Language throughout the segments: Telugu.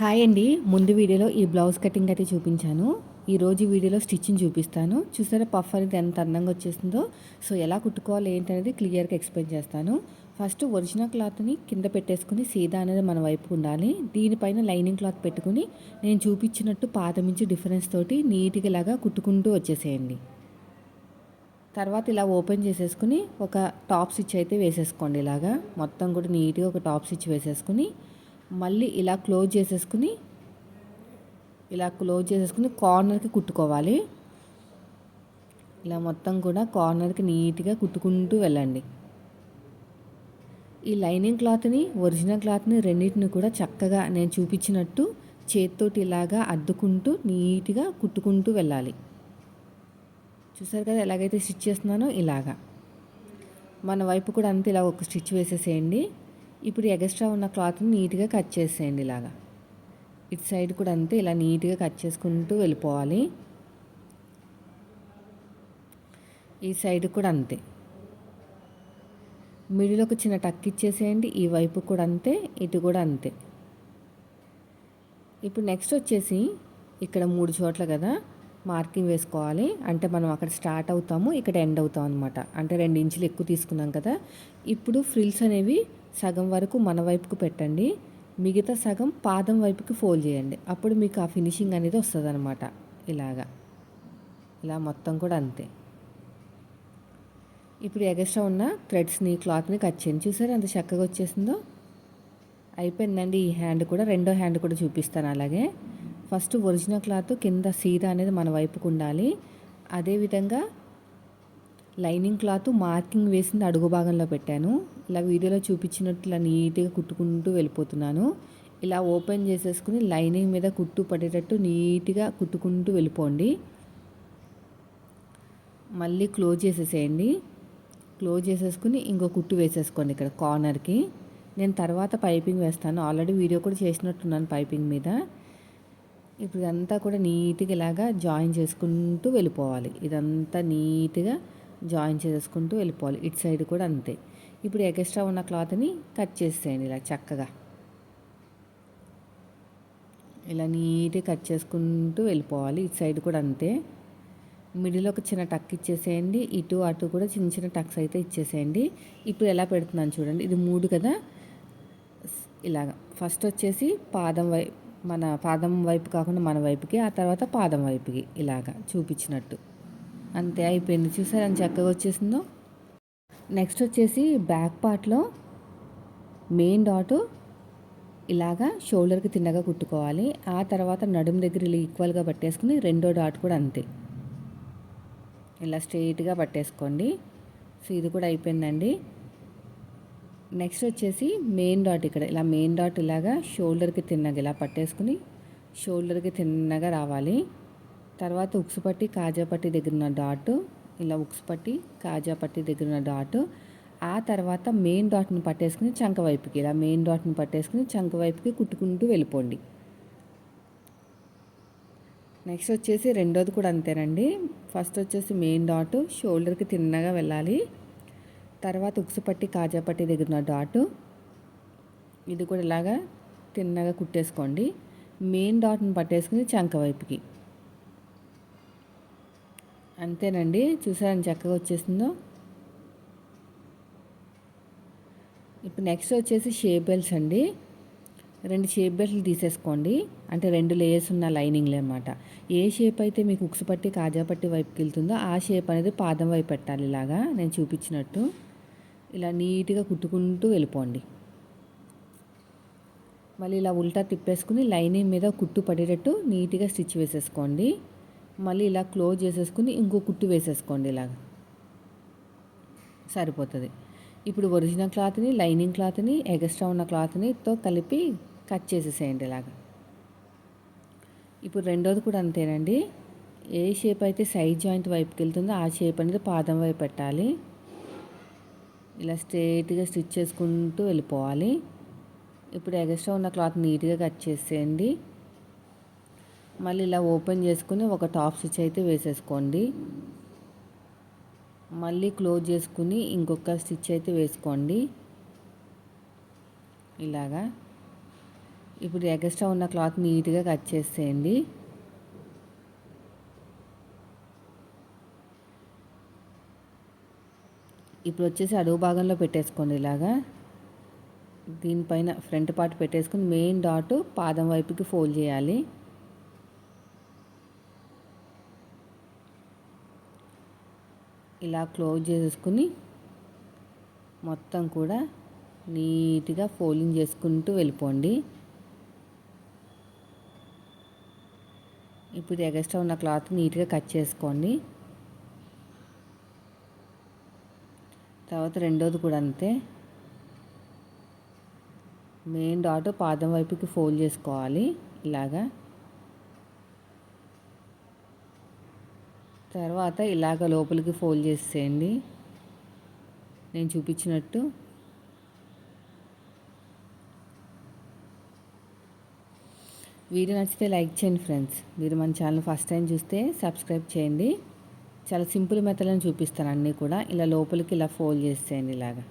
హాయ్ అండి. ముందు వీడియోలో ఈ బ్లౌజ్ కటింగ్ అయితే చూపించాను. ఈ రోజు వీడియోలో స్టిచ్చింగ్ చూపిస్తాను. చూసారా పఫ్ అనేది ఎంత అందంగా వచ్చేసిందో సో ఎలా కుట్టుకోవాలి ఏంటి అనేది క్లియర్గా ఎక్స్ప్లెయిన్ చేస్తాను. ఫస్ట్ ఒరిజినల్ క్లాత్ని కింద పెట్టేసుకుని సీదా అనేది మన వైపు ఉండాలి. దీనిపైన లైనింగ్ క్లాత్ పెట్టుకుని నేను చూపించినట్టు పాదమించి డిఫరెన్స్ తోటి నీట్గా ఇలాగా కుట్టుకుంటూ వచ్చేసేయండి. తర్వాత ఇలా ఓపెన్ చేసేసుకుని ఒక టాప్ స్టిచ్ అయితే వేసేసుకోండి ఇలాగా. మొత్తం కూడా నీట్గా ఒక టాప్ స్టిచ్ వేసేసుకుని మళ్ళీ ఇలా క్లోజ్ చేసేసుకుని ఇలా క్లోజ్ చేసేసుకుని కార్నర్కి కుట్టుకోవాలి. ఇలా మొత్తం కూడా కార్నర్కి నీట్గా కుట్టుకుంటూ వెళ్ళండి. ఈ లైనింగ్ క్లాత్ని ఒరిజినల్ క్లాత్ని రెండింటిని కూడా చక్కగా నేను చూపించినట్టు చేతితోటి ఇలాగా అద్దుకుంటూ నీట్గా కుట్టుకుంటూ వెళ్ళాలి. చూసారు కదా ఎలాగైతే స్టిచ్ చేస్తున్నానో ఇలాగా. మన వైపు కూడా అంతే ఇలా ఒక స్టిచ్ వేసేసేయండి. ఇప్పుడు ఎగస్ట్రా ఉన్న క్లాత్ని నీట్గా కట్ చేసేయండి ఇలాగా. ఇటు సైడ్ కూడా అంతే ఇలా నీట్గా కట్ చేసుకుంటూ వెళ్ళిపోవాలి. ఈ సైడ్ కూడా అంతే. మిడిల్ ఒక చిన్న టక్ ఇచ్చేసేయండి ఈ వైపు కూడా అంతే ఇటు కూడా అంతే. ఇప్పుడు నెక్స్ట్ వచ్చేసి ఇక్కడ మూడు చోట్ల కదా మార్కింగ్ వేసుకోవాలి. అంటే మనం అక్కడ స్టార్ట్ అవుతాము ఇక్కడ ఎండ్ అవుతాం అనమాట అంటే రెండు ఇంచులు ఎక్కువ తీసుకున్నాం కదా. ఇప్పుడు ఫ్రిల్స్ అనేవి సగం వరకు మన వైపుకు పెట్టండి. మిగతా సగం పాదం వైపుకి ఫోల్డ్ చేయండి. అప్పుడు మీకు ఆ ఫినిషింగ్ అనేది వస్తుంది అనమాట ఇలాగా. ఇలా మొత్తం కూడా అంతే. ఇప్పుడు ఎగస్ట్రా ఉన్న థ్రెడ్స్ని క్లాత్ని కట్ చేయండి. చూసారు ఎంత చక్కగా వచ్చేసిందో? అయిపోయిందండి ఈ హ్యాండ్ కూడా. రెండో హ్యాండ్ కూడా చూపిస్తాను అలాగే. ఫస్ట్ ఒరిజినల్ క్లాత్ కింద సీదా అనేది మన వైపుకు ఉండాలి. అదేవిధంగా లైనింగ్ క్లాత్ మార్కింగ్ వేసింది అడుగు భాగంలో పెట్టాను. ఇలా వీడియోలో చూపించినట్టు ఇలా నీట్గా కుట్టుకుంటూ వెళ్ళిపోతున్నాను. ఇలా ఓపెన్ చేసేసుకుని లైనింగ్ మీద కుట్టు పడేటట్టు నీట్గా కుట్టుకుంటూ వెళ్ళిపోండి. మళ్ళీ క్లోజ్ చేసేసేయండి. క్లోజ్ చేసేసుకుని ఇంకో కుట్టు వేసేసుకోండి ఇక్కడ కార్నర్కి. నేను తర్వాత పైపింగ్ వేస్తాను. ఆల్రెడీ వీడియో కూడా చేసినట్టున్నాను పైపింగ్ మీద. ఇప్పుడు ఇదంతా కూడా నీట్గా ఇలాగా జాయిన్ చేసుకుంటూ వెళ్ళిపోవాలి. ఇదంతా నీట్గా జాయిన్ చేసుకుంటూ వెళ్ళిపోవాలి. ఇటు సైడ్ కూడా అంతే. ఇప్పుడు ఎక్స్ట్రా ఉన్న క్లాత్ని కట్ చేసేయండి ఇలా చక్కగా. ఇలా నీట్గా కట్ చేసుకుంటూ వెళ్ళిపోవాలి. ఇటు సైడ్ కూడా అంతే. మిడిల్ ఒక చిన్న టక్ ఇచ్చేసేయండి. ఇటు అటు కూడా చిన్న చిన్న టక్స్ అయితే ఇచ్చేసేయండి. ఇప్పుడు ఎలా పెడుతున్నాను చూడండి. ఇది మూడు కదా. ఇలాగ. ఫస్ట్ వచ్చేసి పాదం వై మన పాదం వైపు కాకుండా మన వైపుకి ఆ తర్వాత పాదం వైపుకి ఇలాగా చూపించినట్టు. అంతే అయిపోయింది. చూసారు అని చక్కగా వచ్చేసిందో? నెక్స్ట్ వచ్చేసి బ్యాక్ పార్ట్లో మెయిన్ డాట్ ఇలాగా షోల్డర్కి తిన్నగా కుట్టుకోవాలి. ఆ తర్వాత నడుం దగ్గర ఇలా ఈక్వల్గా పట్టేసుకుని రెండో డాట్ కూడా అంతే. ఇలా స్ట్రెయిట్గా పట్టేసుకోండి. సో ఇది కూడా అయిపోయిందండి. నెక్స్ట్ వచ్చేసి మెయిన్ డాట్ ఇక్కడ. ఇలా మెయిన్ డాట్ ఇలాగా షోల్డర్కి తిన్నగా ఇలా పట్టేసుకుని షోల్డర్కి తిన్నగా రావాలి. తర్వాత ఉక్సు పట్టి దగ్గర ఉన్న డాట్ ఇలా ఉక్సు పట్టి దగ్గర ఉన్న డాట్ ఆ తర్వాత మెయిన్ డాట్ని పట్టేసుకుని చంక వైపుకి ఇలా మెయిన్ డాట్ని పట్టేసుకుని చంక వైపుకి కుట్టుకుంటూ వెళ్ళిపోండి. నెక్స్ట్ వచ్చేసి రెండోది కూడా అంతేనండి. ఫస్ట్ వచ్చేసి మెయిన్ డాట్ షోల్డర్కి తిన్నగా వెళ్ళాలి. తర్వాత ఉక్సుపట్టి కాజాపట్టి దగ్గర ఉన్న డాటు. ఇది కూడా ఇలాగా తిన్నగా కుట్టేసుకోండి. మెయిన్ డాట్ని పట్టేసుకుని చంక వైపుకి. అంతేనండి. చూసారని చక్కగా వచ్చేసిందో. ఇప్పుడు నెక్స్ట్ వచ్చేసి షేప్ బెల్ట్స్ అండి. రెండు షేప్ బెల్ట్లు తీసేసుకోండి. అంటే రెండు లేయర్స్ ఉన్న లైనింగ్లు అనమాట ఏ షేప్ అయితే మీకు ఉక్సు పట్టి కాజా పట్టి వైపుకి వెళ్తుందో ఆ షేప్ అనేది పాదం వైపు పెట్టాలి ఇలాగా. నేను చూపించినట్టు. ఇలా నీట్గా కుట్టుకుంటూ వెళ్ళిపోండి. మళ్ళీ ఇలా ఉల్టా తిప్పేసుకుని లైనింగ్ మీద కుట్టు పడేటట్టు నీట్గా స్టిచ్ వేసేసుకోండి. మళ్ళీ ఇలా క్లోజ్ చేసేసుకుని ఇంకో కుట్టు వేసేసుకోండి ఇలాగ. సరిపోతుంది. ఇప్పుడు ఒరిజినల్ క్లాత్ని లైనింగ్ క్లాత్ని ఎగస్ట్రా ఉన్న క్లాత్నితో కలిపి కట్ చేసేసేయండి ఇలాగ. ఇప్పుడు రెండోది కూడా అంతేనండి. ఏ షేప్ అయితే సైడ్ జాయింట్ వైపుకి వెళ్తుందో ఆ షేప్ అనేది పాదం వైపు పెట్టాలి. ఇలా స్ట్రైట్గా స్టిచ్ చేసుకుంటూ వెళ్ళిపోవాలి. ఇప్పుడు ఎగస్ట్రా ఉన్న క్లాత్ నీట్గా కట్ చేసేయండి. మళ్ళీ ఇలా ఓపెన్ చేసుకుని ఒక టాప్ స్టిచ్ అయితే వేసేసుకోండి. మళ్ళీ క్లోజ్ చేసుకుని ఇంకొక స్టిచ్ అయితే వేసుకోండి. ఇలాగా. ఇప్పుడు ఎగస్ట్రా ఉన్న క్లాత్ నీట్గా కట్ చేసేయండి. ఇప్పుడు వచ్చేసి అడుగు భాగంలో పెట్టేసుకోండి ఇలాగా. దీనిపైన ఫ్రంట్ పార్ట్ పెట్టేసుకుని మెయిన్ డాట్ పాదం వైపుకి ఫోల్డ్ చేయాలి. ఇలా క్లోజ్ చేసేసుకుని మొత్తం కూడా నీట్గా ఫోల్డింగ్ చేసుకుంటూ వెళ్ళిపోండి. ఇప్పుడు ఎగస్ట్రా ఉన్న క్లాత్ నీట్గా కట్ చేసుకోండి. తర్వాత రెండోది కూడా అంతే. మెయిన్ డాట్ పాదం వైపుకి ఫోల్డ్ చేసుకోవాలి ఇలాగా. తర్వాత ఇలాగ లోపలికి ఫోల్డ్ చేసేయండి. నేను చూపించినట్టు. వీడియో నచ్చితే లైక్ చేయండి ఫ్రెండ్స్. మీరు మన ఛానల్ ఫస్ట్ టైం చూస్తే సబ్స్క్రైబ్ చేయండి. చాలా సింపుల్ మెథడ్లను చూపిస్తాను అన్నీ కూడా. ఇలా లోపలికి ఇలా ఫోల్డ్ చేసేయండి ఇలాగా.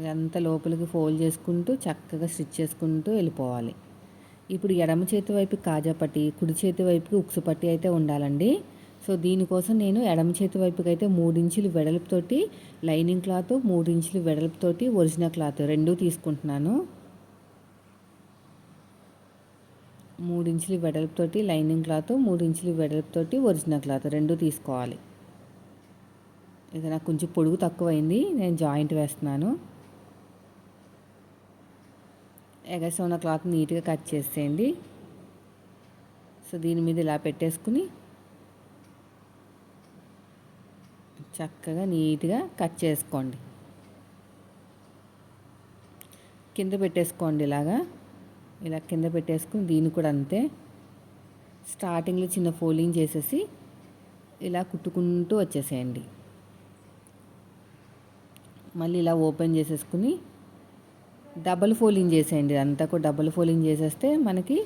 ఇదంతా లోపలికి ఫోల్డ్ చేసుకుంటూ చక్కగా స్టిచ్ చేసుకుంటూ వెళ్ళిపోవాలి. ఇప్పుడు ఎడమ చేతి వైపు కాజా పట్టి కుడి చేతి వైపుకి ఉక్సు పట్టి అయితే ఉండాలండి. సో దీనికోసం నేను ఎడమ చేతి వైపుకి అయితే మూడించులు వెడల్పుతోటి లైనింగ్ క్లాత్ మూడించులు వెడల్పుతోటి ఒరిజినల్ క్లాత్ రెండూ తీసుకుంటున్నాను. మూడించులు వెడల్పుతోటి లైనింగ్ క్లాత్ మూడించులు వెడల్పుతోటి ఒరిజినల్ క్లాత్ రెండు తీసుకోవాలి. ఇది నాకు కొంచెం పొడుగు తక్కువైంది నేను జాయింట్ వేస్తున్నాను. ఎగసి ఉన్న క్లాత్ నీట్గా కట్ చేసేయండి. సో దీని మీద ఇలా పెట్టేసుకుని చక్కగా నీట్గా కట్ చేసుకోండి. కింద పెట్టేసుకోండి ఇలాగా. ఇలా కింద పెట్టేసుకుని దీన్ని కూడా అంతే. స్టార్టింగ్లో చిన్న ఫోల్డింగ్ చేసేసి ఇలా కుట్టుకుంటూ వచ్చేసేయండి. మళ్ళీ ఇలా ఓపెన్ చేసేసుకుని డబల్ ఫోల్డింగ్ చేసేయండి. అంతా కూడా డబల్ ఫోల్డింగ్ చేసేస్తే మనకి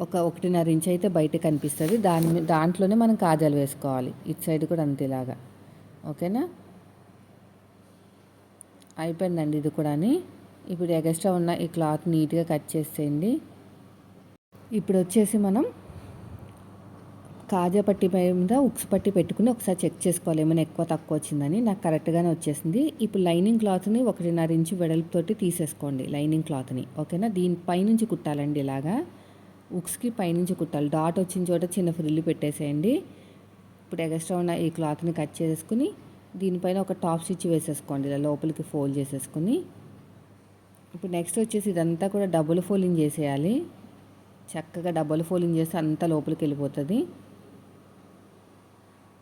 ఒక ఒకటిన్నర ఇంచ్ అయితే బయట కనిపిస్తుంది. దాని దాంట్లోనే మనం కాజాలు వేసుకోవాలి. ఇటు సైడ్ కూడా అంతేలాగా ఓకేనా? అయిపోయిందండి ఇది కూడా ఇప్పుడు ఎగస్ట్రా ఉన్న ఈ క్లాత్ నీట్గా కట్ చేసేయండి. ఇప్పుడు వచ్చేసి మనం కాజా పట్టి మీద ఉక్స్ పట్టి పెట్టుకుని ఒకసారి చెక్ చేసుకోవాలి. ఏమైనా ఎక్కువ తక్కువ వచ్చిందని. నాకు కరెక్ట్గానే వచ్చేసింది. ఇప్పుడు లైనింగ్ క్లాత్ని ఒకటిన్నర ఇంచు వెడల్పుతోటి తీసేసుకోండి లైనింగ్ క్లాత్ని. ఓకేనా? దీని పైనుంచి కుట్టాలండి ఇలాగా. ఉక్స్కి పైనుంచి కుట్టాలి. డాట్ వచ్చిన చోట చిన్న ఫ్రిల్లు పెట్టేసేయండి. ఇప్పుడు ఎగస్ట్రా ఉన్న ఈ క్లాత్ని కట్ చేసుకుని దీనిపైన ఒక టాప్ స్టిచ్ వేసేసుకోండి. ఇలా లోపలికి ఫోల్డ్ చేసేసుకుని. ఇప్పుడు నెక్స్ట్ వచ్చేసి ఇదంతా కూడా డబుల్ ఫోలింగ్ చేసేయాలి. చక్కగా డబుల్ ఫోలింగ్ చేస్తే అంతా లోపలికి వెళ్ళిపోతుంది.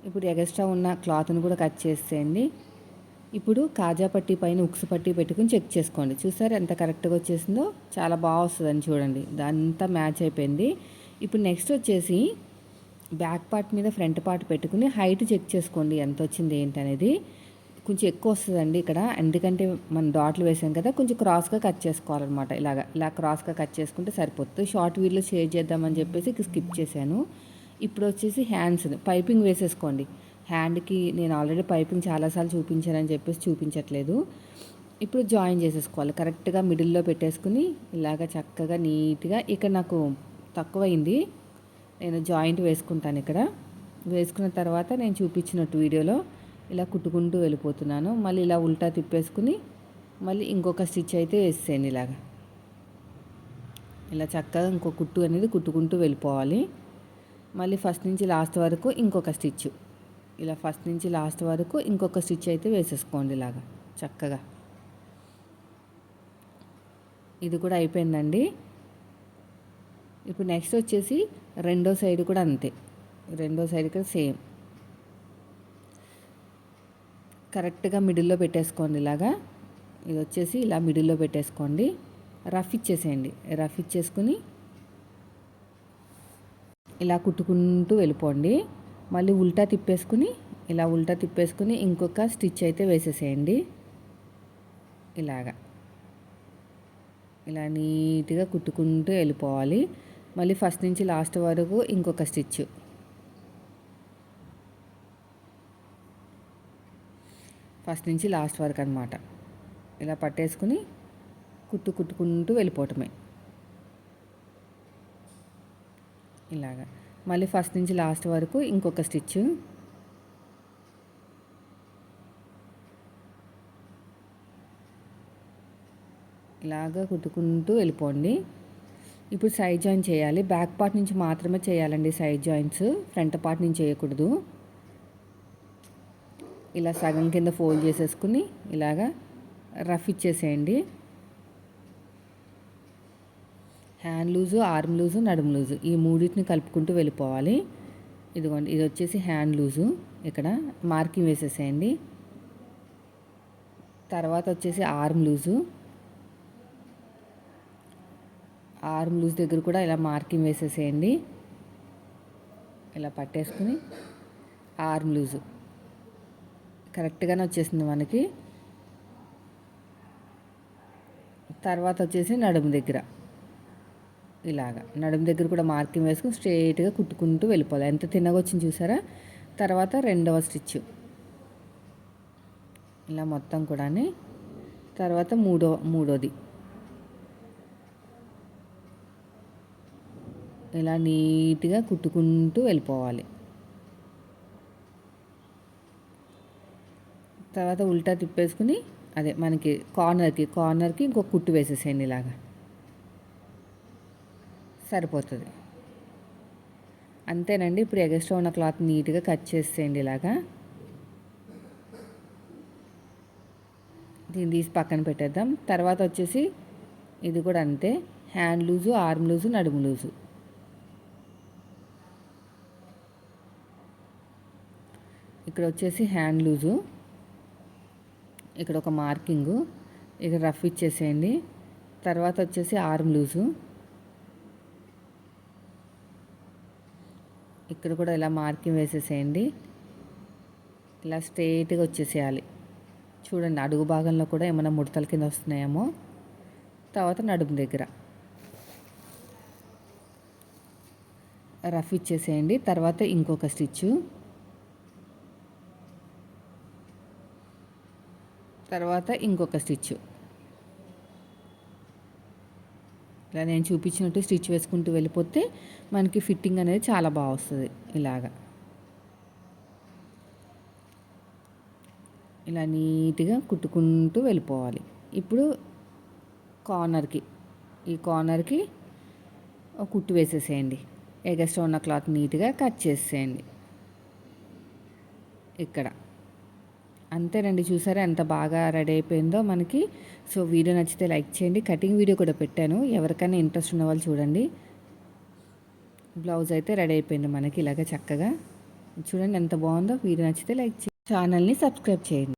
ఇప్పుడు ఎగస్ట్రా ఉన్న క్లాత్ని కూడా కట్ చేసేయండి. ఇప్పుడు కాజా పట్టి పైన ఉక్సు పట్టి పెట్టుకుని చెక్ చేసుకోండి. చూసారు ఎంత కరెక్ట్గా వచ్చేసిందో? చాలా బాగా వస్తుందని చూడండి. దాంతా మ్యాచ్ అయిపోయింది. ఇప్పుడు నెక్స్ట్ వచ్చేసి బ్యాక్ పార్ట్ మీద ఫ్రంట్ పార్ట్ పెట్టుకుని హైట్ చెక్ చేసుకోండి. ఎంత వచ్చింది ఏంటనేది కొంచెం ఎక్కువ వస్తుందండి ఇక్కడ. ఎందుకంటే మనం డాట్లు వేసాం కదా కొంచెం క్రాస్గా కట్ చేసుకోవాలన్నమాట. ఇలాగ ఇలా క్రాస్గా కట్ చేసుకుంటే సరిపోతుంది. షార్ట్ వీల్లో షేర్ చేద్దామని చెప్పేసి స్కిప్ చేశాను. ఇప్పుడు వచ్చేసి హ్యాండ్స్ పైపింగ్ వేసేసుకోండి. హ్యాండ్కి నేను ఆల్రెడీ పైపింగ్ చాలాసార్లు చూపించానని చెప్పేసి చూపించట్లేదు. ఇప్పుడు జాయిన్ చేసేసుకోవాలి. కరెక్ట్గా మిడిల్లో పెట్టేసుకుని ఇలాగ చక్కగా నీట్గా ఇక్కడ నాకు తక్కువైంది. నేను జాయింట్ వేసుకుంటాను ఇక్కడ. వేసుకున్న తర్వాత నేను చూపించినట్టు వీడియోలో. ఇలా కుట్టుకుంటూ వెళ్ళిపోతున్నాను. మళ్ళీ ఇలా ఉల్టా తిప్పేసుకుని మళ్ళీ ఇంకొక స్టిచ్ అయితే వేసేయండి ఇలాగా. ఇలా చక్కగా ఇంకో కుట్టు అనేది కుట్టుకుంటూ వెళ్ళిపోవాలి. మళ్ళీ ఫస్ట్ నుంచి లాస్ట్ వరకు ఇంకొక స్టిచ్. ఇలా ఫస్ట్ నుంచి లాస్ట్ వరకు ఇంకొక స్టిచ్ అయితే వేసేసుకోండి ఇలాగా చక్కగా. ఇది కూడా అయిపోయిందండి. ఇప్పుడు నెక్స్ట్ వచ్చేసి రెండో సైడ్ కూడా అంతే. రెండో సైడ్ కూడా సేమ్. కరెక్ట్గా మిడిల్లో పెట్టేసుకోండి ఇలాగా. ఇది వచ్చేసి ఇలా మిడిల్లో పెట్టేసుకోండి. రఫ్ ఇచ్చేసేయండి. రఫ్ ఇచ్చేసుకుని ఇలా కుట్టుకుంటూ వెళ్ళిపోండి. మళ్ళీ ఉల్టా తిప్పేసుకుని ఇలా ఉల్టా తిప్పేసుకుని ఇంకొక స్టిచ్ అయితే వేసేసేయండి. ఇలాగా. ఇలా నీట్గా కుట్టుకుంటూ వెళ్ళిపోవాలి. మళ్ళీ ఫస్ట్ నుంచి లాస్ట్ వరకు ఇంకొక స్టిచ్. ఫస్ట్ నుంచి లాస్ట్ వరకు అనమాట ఇలా పట్టేసుకుని కుట్టు కుట్టుకుంటూ వెళ్ళిపోవటమే. ఇలాగా. మళ్ళీ ఫస్ట్ నుంచి లాస్ట్ వరకు ఇంకొక స్టిచ్ ఇలాగా కుట్టుకుంటూ వెళ్ళిపోండి. ఇప్పుడు సైడ్ జాయిన్ చేయాలి. బ్యాక్ పార్ట్ నుంచి మాత్రమే చేయాలండి సైడ్ జాయింట్స్. ఫ్రంట్ పార్ట్ నుంచి చేయకూడదు. ఇలా సగం కింద ఫోల్డ్ చేసేసుకుని ఇలాగా రఫ్ ఇచ్చేసేయండి. హ్యాండ్ లూజు ఆర్మ్ లూజు నడుము లూజు ఈ మూడింటిని కలుపుకుంటూ వెళ్ళిపోవాలి. ఇదిగోండి ఇది వచ్చేసి హ్యాండ్ లూజు. ఇక్కడ మార్కింగ్ వేసేసేయండి. తర్వాత వచ్చేసి ఆర్మ్ లూజు. ఆర్మ్ లూజ్ దగ్గర కూడా ఇలా మార్కింగ్ వేసేసేయండి. ఇలా పట్టేసుకుని ఆర్మ్ లూజు. కరెక్ట్గానే వచ్చేసింది మనకి. తర్వాత వచ్చేసి నడుము దగ్గర. ఇలాగా. నడుము దగ్గర కూడా మార్కింగ్ వేసుకుని స్ట్రైట్గా కుట్టుకుంటూ వెళ్ళిపోవాలి. ఎంత తిన్నగా వచ్చింది చూసారా? తర్వాత రెండవ స్టిచ్. ఇలా మొత్తం కూడా తర్వాత మూడో మూడోది. ఇలా నీట్గా కుట్టుకుంటూ వెళ్ళిపోవాలి. తర్వాత ఉల్టా తిప్పేసుకుని అదే మనకి కార్నర్కి కార్నర్కి ఇంకొక కుట్టు వేసేసేయండి ఇలాగా. సరిపోతుంది. అంతేనండి ఇప్పుడు ఎగస్ట్రా ఉన్న క్లాత్ నీట్గా కట్ చేసేయండి ఇలాగా. దీన్ని తీసి పక్కన పెట్టేద్దాం. తర్వాత వచ్చేసి ఇది కూడా అంతే హ్యాండ్ లూజు ఆర్మ్ లూజు నడుము లూజు. ఇక్కడ వచ్చేసి హ్యాండ్ లూజు. ఇక్కడ ఒక మార్కింగు. ఇక్కడ రఫ్ ఇచ్చేసేయండి. తర్వాత వచ్చేసి ఆర్మ్ లూజు. ఇక్కడ కూడా ఇలా మార్కింగ్ వేసేసేయండి. ఇలా స్ట్రైట్గా వచ్చేసేయాలి. చూడండి అడుగు భాగంలో కూడా ఏమైనా ముడతల కింద వస్తున్నాయేమో. తర్వాత నడుము దగ్గర. రఫ్ ఇచ్చేసేయండి. తర్వాత ఇంకొక స్టిచ్చు. తర్వాత ఇంకొక స్టిచ్ ఇలా నేను చూపించినట్టు స్టిచ్ వేసుకుంటూ వెళ్ళిపోతే మనకి ఫిట్టింగ్ అనేది చాలా బాగా వస్తుంది ఇలాగా. ఇలా నీట్గా కుట్టుకుంటూ వెళ్ళిపోవాలి. ఇప్పుడు కార్నర్కి ఈ కార్నర్కి కుట్టు వేసేసేయండి. ఎగస్ట్రా ఉన్న క్లాత్ నీట్గా కట్ చేసేయండి. ఇక్కడ. అంతేనండి. చూసారా ఎంత బాగా రెడీ అయిపోయిందో మనకి. సో వీడియో నచ్చితే లైక్ చేయండి. కటింగ్ వీడియో కూడా పెట్టాను. ఎవరికైనా ఇంట్రెస్ట్ ఉన్న వాళ్ళు చూడండి. బ్లౌజ్ అయితే రెడీ అయిపోయింది మనకి ఇలాగ చక్కగా. చూడండి ఎంత బాగుందో. వీడియో నచ్చితే లైక్ చేయండి ఛానల్ని సబ్స్క్రైబ్ చేయండి.